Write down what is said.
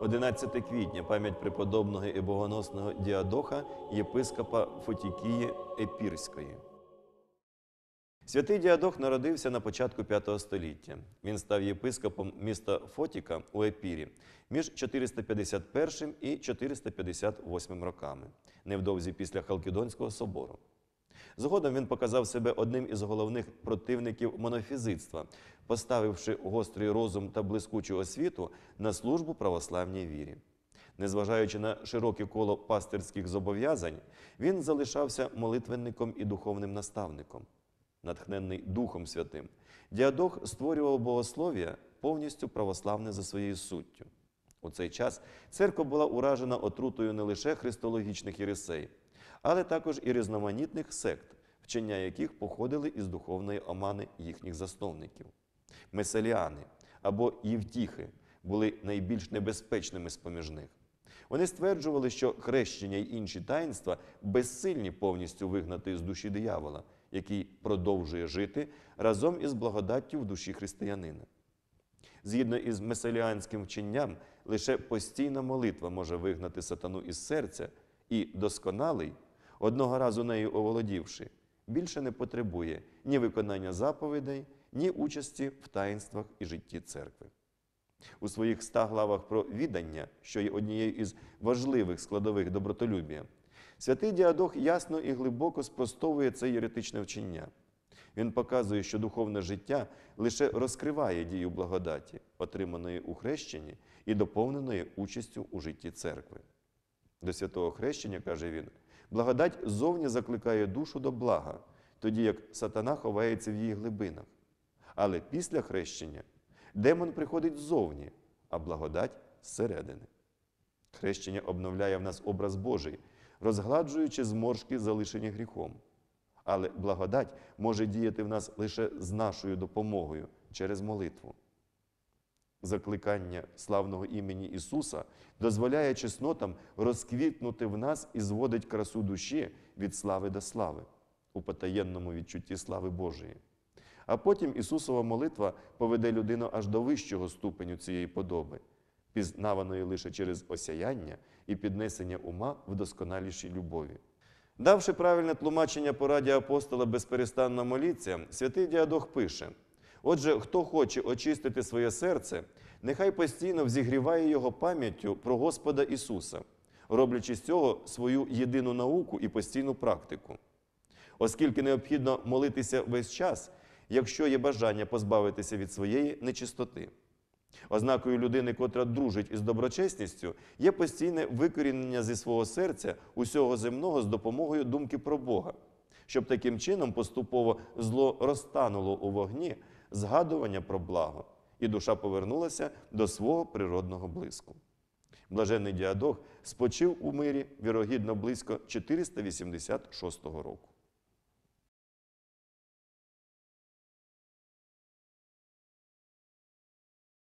11 квітня пам'ять преподобного і богоносного Діадоха, єпископа Фотікії Епірської. Святий Діадох народився на початку V століття. Він став єпископом міста Фотіка у Епірі між 451 і 458 роками, невдовзі після Халкідонського собору. Згодом він показав себе одним із головних противників монофізитства, поставивши гострий розум та блискучу освіту на службу православній вірі. Незважаючи на широке коло пастирських зобов'язань, він залишався молитвенником і духовним наставником. Натхненний Духом Святим, Діадох створював богослов'я повністю православне за своєю суттю. У цей час церква була уражена отрутою не лише христологічних єресей, але також і різноманітних сект, вчення яких походили із духовної омани їхніх засновників. Меселіани або Євтіхи були найбільш небезпечними з поміж них. Вони стверджували, що хрещення й інші таїнства безсильні повністю вигнати з душі диявола, який продовжує жити разом із благодаттю в душі християнина. Згідно із меселіанським вченням, лише постійна молитва може вигнати сатану із серця, і досконалий, одного разу нею оволодівши, більше не потребує ні виконання заповідей, ні участі в таїнствах і житті церкви. У своїх ста главах про відання, що є однією із важливих складових добротолюбія, святий Діадох ясно і глибоко спростовує це єретичне вчення. Він показує, що духовне життя лише розкриває дію благодаті, отриманої у хрещенні і доповненої участю у житті церкви. До святого хрещення, каже він, благодать зовні закликає душу до блага, тоді як сатана ховається в її глибинах. Але після хрещення демон приходить ззовні, а благодать зсередини. Хрещення обновляє в нас образ Божий, розгладжуючи зморшки, залишені гріхом. Але благодать може діяти в нас лише з нашою допомогою через молитву. Закликання славного імені Ісуса дозволяє чеснотам розквітнути в нас і зводить красу душі від слави до слави у потаєнному відчутті слави Божої. А потім Ісусова молитва поведе людину аж до вищого ступеню цієї подоби, пізнаваної лише через осяяння і піднесення ума в досконалішій любові. Давши правильне тлумачення пораді апостола безперестанно моліться, святий Діадох пише: Отже, хто хоче очистити своє серце, нехай постійно взігріває його пам'яттю про Господа Ісуса, роблячи з цього свою єдину науку і постійну практику. Оскільки необхідно молитися весь час, якщо є бажання позбавитися від своєї нечистоти. Ознакою людини, котра дружить із доброчесністю, є постійне викорінення зі свого серця усього земного з допомогою думки про Бога, щоб таким чином поступово зло розтануло у вогні згадування про благо, і душа повернулася до свого природного блиску. Блаженний Діадох спочив у мирі вірогідно близько 486 року.